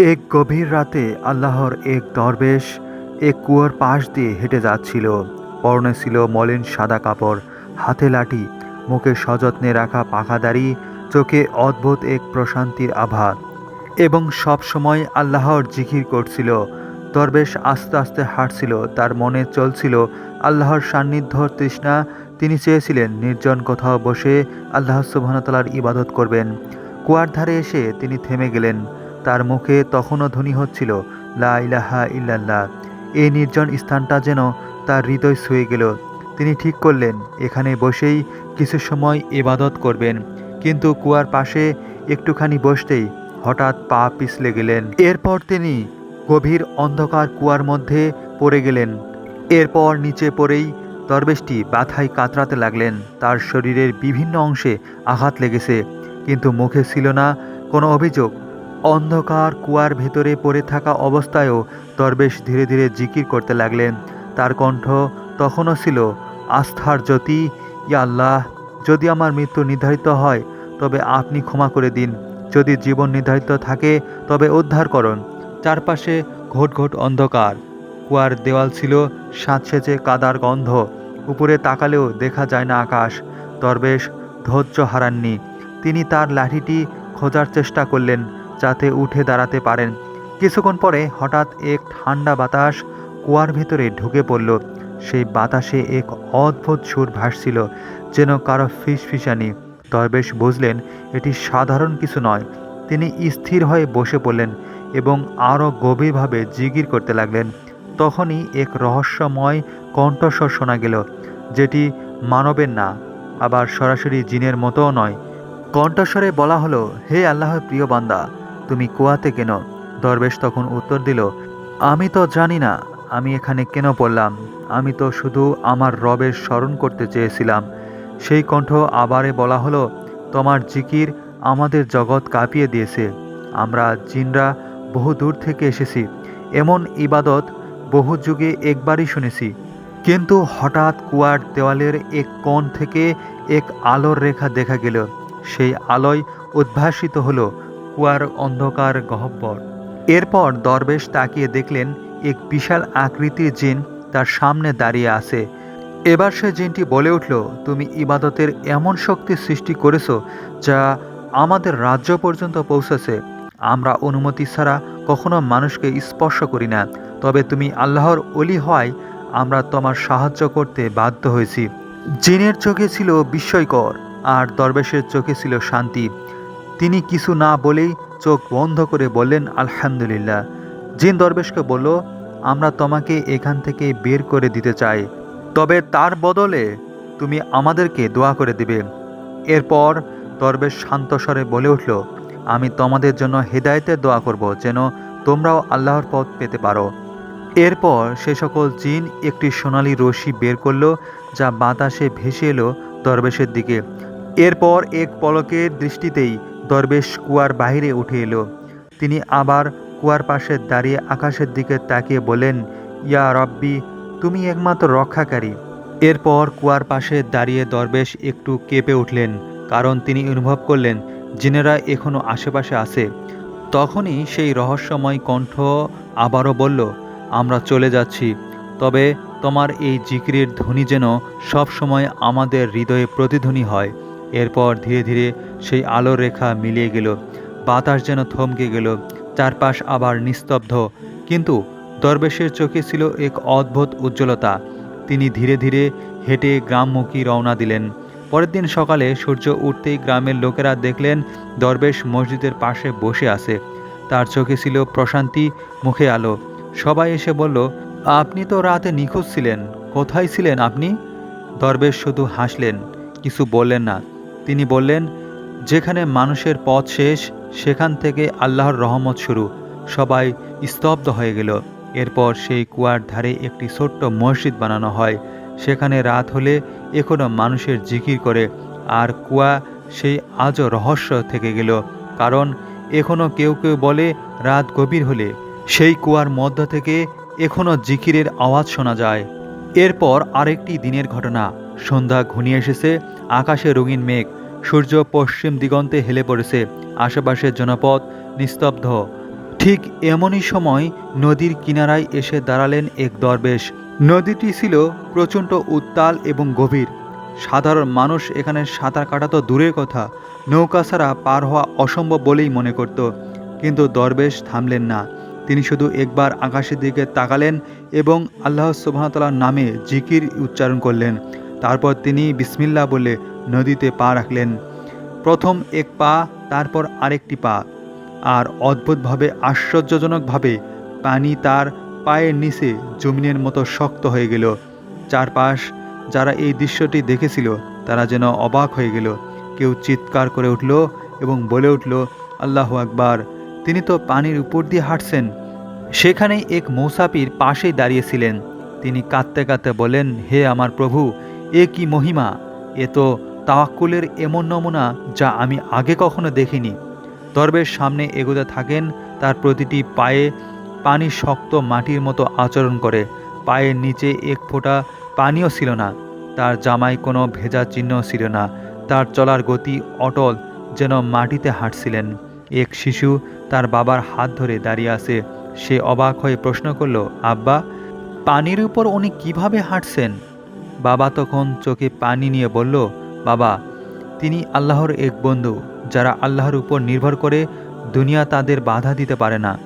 এক গভীর রাতে আল্লাহর এক দরবেশ এক কুয়োর পাশ দিয়ে হেঁটে যাচ্ছিল। পরনে ছিল মলিন সাদা কাপড়, হাতে লাঠি, মুখে সযত্নে রাখা পাখা দাড়ি, চোখে অদ্ভুত এক প্রশান্তির আভা। এবং সব সময় আল্লাহর জিকির করছিল। দরবেশ আস্তে আস্তে হাঁটছিল, তার মনে চলছিল আল্লাহর সান্নিধ্য তৃষ্ণা। তিনি চেয়েছিলেন নির্জন কোথাও বসে আল্লাহ সুবহানতালার ইবাদত করবেন। কুয়ার ধারে এসে তিনি থেমে গেলেন। তার মুখে তখনও ধ্বনি হচ্ছিল, লা ইলাহা ইল্লাল্লাহ। এই নির্জন স্থানটা যেন তার হৃদয় ছুঁয়ে গেল। তিনি ঠিক করলেন, এখানে বসেই কিছু সময় এবাদত করবেন। কিন্তু কুয়ার পাশে একটুখানি বসতেই হঠাৎ পা পিছলে গেলেন। এরপর তিনি গভীর অন্ধকার কুয়ার মধ্যে পড়ে গেলেন। এরপর নিচে পড়েই দরবেশটি ব্যথায় কাতরাতে লাগলেন। তার শরীরের বিভিন্ন অংশে আঘাত লেগেছে, কিন্তু মুখে ছিল না কোনো অভিযোগ। অন্ধকার কুয়ার ভেতরে পড়ে থাকা অবস্থায়ও দরবেশ ধীরে ধীরে জিকির করতে লাগলেন। তার কণ্ঠ তখনও ছিল, আস্থার জ্যোতি, ইয়া আল্লাহ, যদি আমার মৃত্যু নির্ধারিত হয়, তবে আপনি ক্ষমা করে দিন। যদি জীবন নির্ধারিত থাকে, তবে উদ্ধার করুন। চারপাশে ঘোট ঘোট অন্ধকার। কুয়ার দেওয়াল ছিল সাঁতসেচে কাদার গন্ধ। উপরে তাকালেও দেখা যায় না আকাশ। দরবেশ ধৈর্য হারাননি। তিনি তার লাঠিটি খোঁজার চেষ্টা করলেন। যাতে উঠে দাঁড়াতে পারেন। কিছুক্ষণ পরে হঠাৎ এক ঠান্ডা বাতাস কুয়ার ভেতরে ঢুকে পড়ল। সেই বাতাসে এক অদ্ভুত সুর ভাসছিল, যেন কারও ফিসফিসানি। দরবেশ বুঝলেন, এটি সাধারণ কিছু নয়। তিনি স্থির হয়ে বসে পড়লেন এবং আরও গভীরভাবে জিগির করতে লাগলেন। তখনই এক রহস্যময় কণ্ঠস্বর শোনা গেল, যেটি মানবের না, আবার সরাসরি জিনের মতোও নয়। কণ্ঠস্বরে বলা হলো, হে আল্লাহর প্রিয় বান্দা তুমি কুয়াতে কেন? দরবেশ তখন উত্তর দিল, আমি তো জানি না, আমি এখানে কেন পড়লাম? আমি তো শুধু আমার রবের স্মরণ করতে চেয়েছিলাম। সেই কণ্ঠ আবারে বলা হলো, তোমার জিকির আমাদের জগৎ কাঁপিয়ে দিয়েছে। আমরা জিনরা বহু দূর থেকে এসেছি। এমন ইবাদত বহু যুগে একবারই শুনেছি। কিন্তু হঠাৎ কুয়ার দেওয়ালের এক কোণ থেকে এক আলোর রেখা দেখা গেল। সেই আলোয় উদ্ভাসিত হলো কুয়ার অন্ধকার গহ্বর এরপর দরবেশ তাকিয়ে দেখলেন, এক বিশাল আকৃতির জিন তার সামনে দাঁড়িয়ে আছে। এবার সে জিনটি বলে উঠল, তুমি ইবাদতের এমন শক্তি সৃষ্টি করেছ যা আমাদের রাজ্য পর্যন্ত পৌঁছেছে। আমরা অনুমতি ছাড়া কখনো মানুষকে স্পর্শ করি না। তবে তুমি আল্লাহর অলি হওয়ায় আমরা তোমার সাহায্য করতে বাধ্য হয়েছি। জিনের চোখে ছিল বিস্ময়কর, আর দরবেশের চোখে ছিল শান্তি। তিনি কিছু না বলেই চোখ বন্ধ করে বললেন, আলহামদুলিল্লাহ। জিন দরবেশকে বলল, আমরা তোমাকে এখান থেকে বের করে দিতে চাই, তবে তার বদলে তুমি আমাদেরকে দোয়া করে দিবে। এরপর দরবেশ শান্ত স্বরে বলে উঠল, আমি তোমাদের জন্য হেদায়েতের দোয়া করব, যেন তোমরাও আল্লাহর পথ পেতে পারো। এরপর সে সকল জিন একটি সোনালি রশি বের করল, যা বাতাসে ভেসে এলো দরবেশের দিকে। এরপর এক পলকের দৃষ্টিতেই দরবেশ কুয়ার বাইরে উঠে এলো। তিনি আবার কুয়ার পাশে দাঁড়িয়ে আকাশের দিকে তাকিয়ে বলেন ইয়া রব্বি, তুমি একমাত্র রক্ষাকারী। এরপর কুয়ার পাশে দাঁড়িয়ে দরবেশ একটু কেঁপে উঠলেন, কারণ তিনি অনুভব করলেন, জিনেরা এখনও আশেপাশে আছে। তখনই সেই রহস্যময় কণ্ঠ আবারও বলল, আমরা চলে যাচ্ছি, তবে তোমার এই জিকিরের ধ্বনি যেন সবসময় আমাদের হৃদয়ে প্রতিধ্বনি হয়। এরপর ধীরে ধীরে সেই আলোর রেখা মিলিয়ে গেল। বাতাস যেন থমকে গেল। চারপাশ আবার নিস্তব্ধ। কিন্তু দরবেশের চোখে ছিল এক অদ্ভুত উজ্জ্বলতা। তিনি ধীরে ধীরে হেঁটে গ্রামমুখী রওনা দিলেন। পরের দিন সকালে সূর্য উঠতেই গ্রামের লোকেরা দেখলেন দরবেশ মসজিদের পাশে বসে আছে। তার চোখে ছিল প্রশান্তি, মুখে আলো। সবাই এসে বলল, আপনি তো রাতে নিখোঁজ ছিলেন। কোথায় ছিলেন আপনি? দরবেশ শুধু হাসলেন, কিছু বললেন না। তিনি বললেন, যেখানে মানুষের পথ শেষ, সেখান থেকে আল্লাহর রহমত শুরু। সবাই স্তব্ধ হয়ে গেল। এরপর সেই কুয়ার ধারে একটি ছোট্ট মসজিদ বানানো হয়। সেখানে রাত হলে এখনও মানুষের জিকির করে। আর কুয়া সেই আজও রহস্য থেকে গেল। কারণ এখনও কেউ কেউ বলে, রাত গভীর হলে। সেই কুয়ার মধ্য থেকে এখনও জিকিরের আওয়াজ শোনা যায়। এরপর আরেকটি দিনের ঘটনা। সন্ধ্যা ঘনিয়ে এসেছে, আকাশে রঙিন মেঘ, সূর্য পশ্চিম দিগন্তে হেলে পড়েছে আশেপাশের জনপদ নিস্তব্ধ। ঠিক এমনই সময় নদীর কিনারায় এসে দাঁড়ালেন এক দরবেশ। নদীটি ছিল প্রচণ্ড উত্তাল এবং গভীর। সাধারণ মানুষ এখানে সাঁতার কাটা তো দূরের কথা, নৌকা ছাড়া পার হওয়া অসম্ভব বলেই মনে করত। কিন্তু দরবেশ থামলেন না। তিনি শুধু একবার আকাশের দিকে তাকালেন এবং আল্লাহ সুবাহতালার নামে জিকির উচ্চারণ করলেন। তারপর তিনি বিসমিল্লা বলে নদীতে পা রাখলেন। প্রথম এক পা, তারপর আরেকটি পা। আর অদ্ভুতভাবে, আশ্চর্যজনকভাবে পানি তার পায়ের নিচে জমিনের মতো শক্ত হয়ে গেল। চারপাশ, যারা এই দৃশ্যটি দেখেছিল, তারা যেন অবাক হয়ে গেল। কেউ চিৎকার করে উঠল এবং বলে উঠল, আল্লাহ আকবার, তিনি তো পানির উপর দিয়ে হাঁটছেন। সেখানেই এক মৌসাপির পাশেই দাঁড়িয়েছিলেন তিনি কাঁদতে কাঁদতে বলেন হে আমার প্রভু এ কি মহিমা? এ তো তাওয়াক্কুলের এমন নমুনা যা আমি আগে কখনো দেখিনি। দরবেশ সামনে এগোতে থাকেন, তার প্রতিটি পায়ে পানি শক্ত মাটির মতো আচরণ করে। পায়ের নিচে এক ফোঁটা পানিও ছিল না। তার জামায় কোনো ভেজা চিহ্ন ছিল না। তার চলার গতি অটল যেন মাটিতে হাঁটছিলেন। এক শিশু তার বাবার হাত ধরে দাঁড়িয়ে আছে। সে অবাক হয়ে প্রশ্ন করল, আব্বা, পানির উপর উনি কীভাবে হাঁটছেন? বাবা তখন চোখে পানি নিয়ে বলল, বাবা, তিনি আল্লাহর এক বন্ধু, যারা আল্লাহর উপর নির্ভর করে দুনিয়া তাদের বাধা দিতে পারে না।